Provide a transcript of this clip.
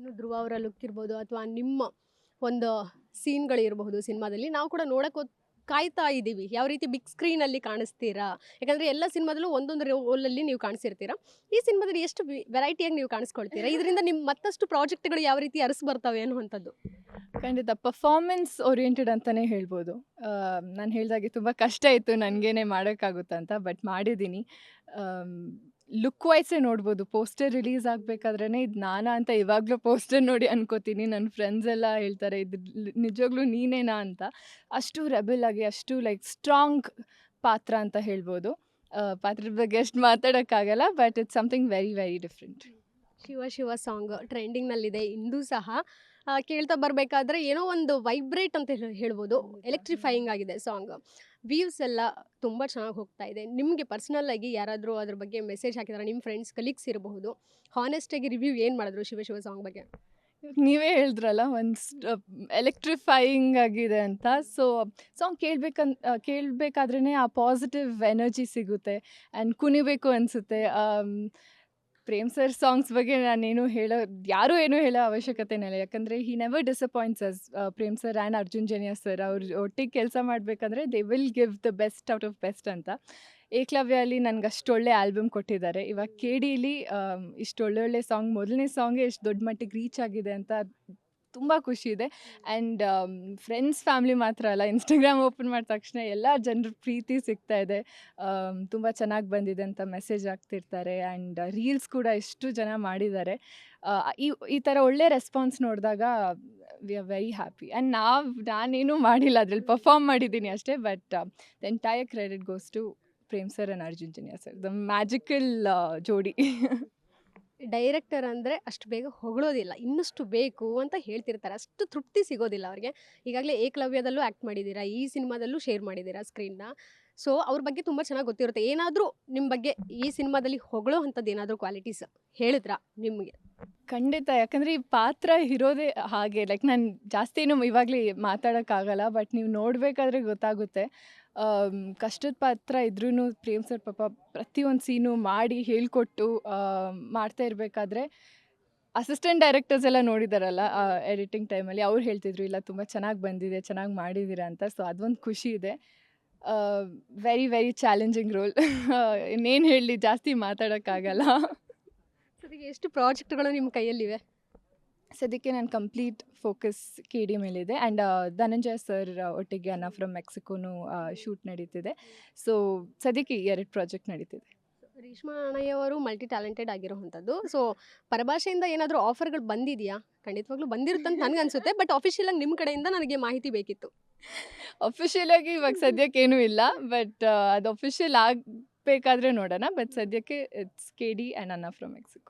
ಇನ್ನು ಧ್ರುವ ಅವರ ಲುಕ್ ಇರ್ಬೋದು ಅಥವಾ ನಿಮ್ಮ ಒಂದು ಸೀನ್ಗಳಿರಬಹುದು ಸಿನಿಮಾದಲ್ಲಿ, ನಾವು ಕೂಡ ನೋಡಕ್ಕೆ ಕಾಯ್ತಾ ಇದ್ದೀವಿ ಯಾವ ರೀತಿ ಬಿಗ್ ಸ್ಕ್ರೀನಲ್ಲಿ ಕಾಣಿಸ್ತೀರಾ? ಯಾಕಂದರೆ ಎಲ್ಲ ಸಿನಿಮಾದಲ್ಲೂ ಒಂದೊಂದು ರೋಲಲ್ಲಿ ನೀವು ಕಾಣಿಸಿರ್ತೀರಾ. ಈ ಸಿನಿಮಾದಲ್ಲಿ ಎಷ್ಟು ವೆರೈಟಿಯಾಗಿ ನೀವು ಕಾಣಿಸ್ಕೊಳ್ತೀರಾ? ಇದರಿಂದ ನಿಮ್ಮ ಮತ್ತಷ್ಟು ಪ್ರಾಜೆಕ್ಟ್ಗಳು ಯಾವ ರೀತಿ ಅರಸು ಬರ್ತವೆ ಅನ್ನುವಂಥದ್ದು. ಖಂಡಿತ. ಪರ್ಫಾರ್ಮೆನ್ಸ್ ಓರಿಯೆಂಟೆಡ್ ಅಂತಲೇ ಹೇಳ್ಬೋದು. ನಾನು ಹೇಳಿದಾಗೆ ತುಂಬ ಕಷ್ಟ ಇತ್ತು. ನನಗೇನೆ ಮಾಡೋಕ್ಕಾಗುತ್ತಂತ ಬಟ್ ಮಾಡಿದ್ದೀನಿ. ಲುಕ್ ವೈಸೇ ನೋಡ್ಬೋದು. ಪೋಸ್ಟರ್ ರಿಲೀಸ್ ಆಗಬೇಕಾದ್ರೆ ಇದು ನಾನಾ ಅಂತ ಇವಾಗಲೂ ಪೋಸ್ಟರ್ ನೋಡಿ ಅನ್ಕೋತೀನಿ. ನನ್ನ ಫ್ರೆಂಡ್ಸ್ ಎಲ್ಲ ಹೇಳ್ತಾರೆ, ಇದು ನಿಜವಾಗ್ಲೂ ನೀನೇನಾ ಅಂತ? ಅಷ್ಟು ರೆಬಲ್ ಆಗಿ, ಅಷ್ಟು ಲೈಕ್ ಸ್ಟ್ರಾಂಗ್ ಪಾತ್ರ ಅಂತ ಹೇಳ್ಬೋದು. ಪಾತ್ರದ ಬಗ್ಗೆ ಎಷ್ಟು ಮಾತಾಡೋಕ್ಕಾಗಲ್ಲ but it's something very very different Shiva Shiva song ಟ್ರೆಂಡಿಂಗ್ನಲ್ಲಿದೆ ಇಂದು ಸಹ ಕೇಳ್ತಾ ಬರಬೇಕಾದ್ರೆ ಏನೋ ಒಂದು ವೈಬ್ರೇಟ್ ಅಂತ ಹೇಳ- ಹೇಳ್ಬೋದು. ಎಲೆಕ್ಟ್ರಿಫೈಯಿಂಗ್ ಆಗಿದೆ ಸಾಂಗ್ ವ್ಯೂಸ್ ಎಲ್ಲ ತುಂಬ ಚೆನ್ನಾಗಿ ಹೋಗ್ತಾ ಇದೆ. ನಿಮಗೆ ಪರ್ಸ್ನಲ್ ಆಗಿ ಯಾರಾದರೂ ಅದ್ರ ಬಗ್ಗೆ ಮೆಸೇಜ್ ಹಾಕಿದಾರೆ ನಿಮ್ಮ ಫ್ರೆಂಡ್ಸ್ ಕಲೀಗ್ಸ್ ಇರಬಹುದು. ಹಾನೆಸ್ಟಾಗಿ ರಿವ್ಯೂ ಏನು ಮಾಡಿದ್ರು ಶಿವ ಶಿವ ಸಾಂಗ್ ಬಗ್ಗೆ? ನೀವೇ ಹೇಳಿದ್ರಲ್ಲ ಒಂದು ಎಲೆಕ್ಟ್ರಿಫೈಯಿಂಗ್ ಆಗಿದೆ ಅಂತ. ಸೊ ಸಾಂಗ್ ಕೇಳಬೇಕಂತ ಕೇಳಬೇಕಾದ್ರೇ ಆ ಪಾಸಿಟಿವ್ ಎನರ್ಜಿ ಸಿಗುತ್ತೆ. ಆ್ಯಂಡ್ ಕುಣಿಬೇಕು ಅನಿಸುತ್ತೆ. ಪ್ರೇಮ್ ಸರ್ ಸಾಂಗ್ಸ್ ಬಗ್ಗೆ ನಾನೇನು ಹೇಳೋ, ಯಾರೂ ಏನೂ ಹೇಳೋ ಅವಶ್ಯಕತೆನೇ ಇಲ್ಲ. ಯಾಕಂದರೆ he never disappoints us Prem sir and Arjun Janya sir ಅವ್ರ ಒಟ್ಟಿಗೆ ಕೆಲಸ ಮಾಡಬೇಕಂದ್ರೆ they will give the best out of best ಅಂತ. ಏಕಲವ್ಯ ಅಲ್ಲಿ ನನಗೆ ಅಷ್ಟೊಳ್ಳೆ ಆಲ್ಬಮ್ ಕೊಟ್ಟಿದ್ದಾರೆ. ಇವಾಗ ಕೆ ಡಿಲಿ ಇಷ್ಟು ಒಳ್ಳೊಳ್ಳೆ ಸಾಂಗ್ ಮೊದಲನೇ ಸಾಂಗೇ ಎಷ್ಟು ದೊಡ್ಡ ಮಟ್ಟಿಗೆ ರೀಚ್ ಆಗಿದೆ ಅಂತ ತುಂಬ ಖುಷಿ ಇದೆ. ಆ್ಯಂಡ್ ಫ್ರೆಂಡ್ಸ್ ಫ್ಯಾಮಿಲಿ ಮಾತ್ರ ಅಲ್ಲ ಇನ್ಸ್ಟಾಗ್ರಾಮ್ ಓಪನ್ ಮಾಡಿದ ತಕ್ಷಣ ಎಲ್ಲ ಜನರ ಪ್ರೀತಿ ಸಿಗ್ತಾ ಇದೆ. ತುಂಬ ಚೆನ್ನಾಗಿ ಬಂದಿದೆ ಅಂತ ಮೆಸೇಜ್ ಆಗ್ತಿರ್ತಾರೆ ಆ್ಯಂಡ್ ರೀಲ್ಸ್ ಕೂಡ ಎಷ್ಟು ಜನ ಮಾಡಿದ್ದಾರೆ. ಈ ಈ ಥರ ಒಳ್ಳೆ ರೆಸ್ಪಾನ್ಸ್ ನೋಡಿದಾಗ we are very happy and ನಾವು ನಾನೇನು ಮಾಡಿಲ್ಲ ಅದ್ರಲ್ಲಿ ಪರ್ಫಾರ್ಮ್ ಮಾಡಿದ್ದೀನಿ ಅಷ್ಟೇ but the entire credit goes to Prem sir and Arjun Janya sir the magical ಜೋಡಿ. ಡೈರೆಕ್ಟರ್ ಅಂದರೆ ಅಷ್ಟು ಬೇಗ ಹೊಗಳೋದಿಲ್ಲ, ಇನ್ನಷ್ಟು ಬೇಕು ಅಂತ ಹೇಳ್ತಿರ್ತಾರೆ. ಅಷ್ಟು ತೃಪ್ತಿ ಸಿಗೋದಿಲ್ಲ ಅವ್ರಿಗೆ. ಈಗಾಗಲೇ ಏಕಲವ್ಯದಲ್ಲೂ ಆ್ಯಕ್ಟ್ ಮಾಡಿದ್ದೀರಾ, ಈ ಸಿನಿಮಾದಲ್ಲೂ ಶೇರ್ ಮಾಡಿದ್ದೀರಾ ಸ್ಕ್ರೀನ್ನ ಸೊ ಅವ್ರ ಬಗ್ಗೆ ತುಂಬ ಚೆನ್ನಾಗಿ ಗೊತ್ತಿರುತ್ತೆ. ಏನಾದರೂ ನಿಮ್ಮ ಬಗ್ಗೆ ಈ ಸಿನಿಮಾದಲ್ಲಿ ಹೊಗಳೋ ಅಂಥದ್ದು ಏನಾದರೂ ಕ್ವಾಲಿಟೀಸ್ ಹೇಳಿದ್ರಾ ನಿಮಗೆ? ಖಂಡಿತ. ಯಾಕಂದರೆ ಈ ಪಾತ್ರ ಇರೋದೇ ಹಾಗೆ. ಲೈಕ್ ನಾನು ಜಾಸ್ತಿ ಏನು ಇವಾಗಲೇ ಮಾತಾಡೋಕ್ಕಾಗಲ್ಲ ಬಟ್ ನೀವು ನೋಡಬೇಕಾದ್ರೆ ಗೊತ್ತಾಗುತ್ತೆ. ಕಷ್ಟದ ಪಾತ್ರ ಇದ್ರೂ ಪ್ರೇಮ್ ಸರ್ ಪಾಪ ಪ್ರತಿಯೊಂದು ಸೀನು ಮಾಡಿ ಹೇಳ್ಕೊಟ್ಟು ಮಾಡ್ತಾ ಇರಬೇಕಾದ್ರೆ ಅಸಿಸ್ಟೆಂಟ್ ಡೈರೆಕ್ಟರ್ಸ್ ಎಲ್ಲ ನೋಡಿದಾರಲ್ಲ ಎಡಿಟಿಂಗ್ ಟೈಮಲ್ಲಿ ಅವ್ರು ಹೇಳ್ತಿದ್ರು, ಇಲ್ಲ, ತುಂಬ ಚೆನ್ನಾಗಿ ಬಂದಿದೆ, ಚೆನ್ನಾಗಿ ಮಾಡಿದ್ದೀರಾ ಅಂತ. ಸೊ ಅದೊಂದು ಖುಷಿ ಇದೆ. ವೆರಿ ವೆರಿ ಚಾಲೆಂಜಿಂಗ್ ರೋಲ್ ಇನ್ನೇನು ಹೇಳಿ ಜಾಸ್ತಿ ಮಾತಾಡೋಕ್ಕಾಗಲ್ಲ. ಸದ್ಯಕ್ಕೆ ಎಷ್ಟು ಪ್ರಾಜೆಕ್ಟ್ಗಳು ನಿಮ್ಮ ಕೈಯಲ್ಲಿವೆ? ಸದ್ಯಕ್ಕೆ ನಾನು ಕಂಪ್ಲೀಟ್ ಫೋಕಸ್ ಕೆ ಡಿ ಮೇಲಿದೆ. ಆ್ಯಂಡ್ ಧನಂಜಯ ಸರ್ ಒಟ್ಟಿಗೆ ಅನ್ನ ಫ್ರಮ್ ಮೆಕ್ಸಿಕೋನು ಶೂಟ್ ನಡೀತಿದೆ. ಸೊ ಸದ್ಯಕ್ಕೆ ಎರಡು ಪ್ರಾಜೆಕ್ಟ್ ನಡೀತಿದೆ. ರೇಷ್ಮಾ ಅಣ್ಣಯ್ಯವರು ಮಲ್ಟಿ ಟ್ಯಾಲೆಂಟೆಡ್ ಆಗಿರೋವಂಥದ್ದು. ಸೊ ಪರಭಾಷೆಯಿಂದ ಏನಾದರೂ ಆಫರ್ಗಳು ಬಂದಿದೆಯಾ? ಖಂಡಿತವಾಗ್ಲೂ ಬಂದಿರುತ್ತಂತ ನನಗೆ ಅನಿಸುತ್ತೆ. ಬಟ್ ಆಫಿಷಿಯಲ್ ಆಗಿ ನಿಮ್ಮ ಕಡೆಯಿಂದ ನನಗೆ ಮಾಹಿತಿ ಬೇಕಿತ್ತು. ಅಫಿಷಿಯಲ್ ಆಗಿ ಇವಾಗ ಸದ್ಯಕ್ಕೆ ಏನೂ ಇಲ್ಲ. ಬಟ್ ಅದು ಅಫಿಷಿಯಲ್ ಆಗಬೇಕಾದ್ರೆ ನೋಡೋಣ. ಬಟ್ ಸದ್ಯಕ್ಕೆ it's K D and Anna from Mexico.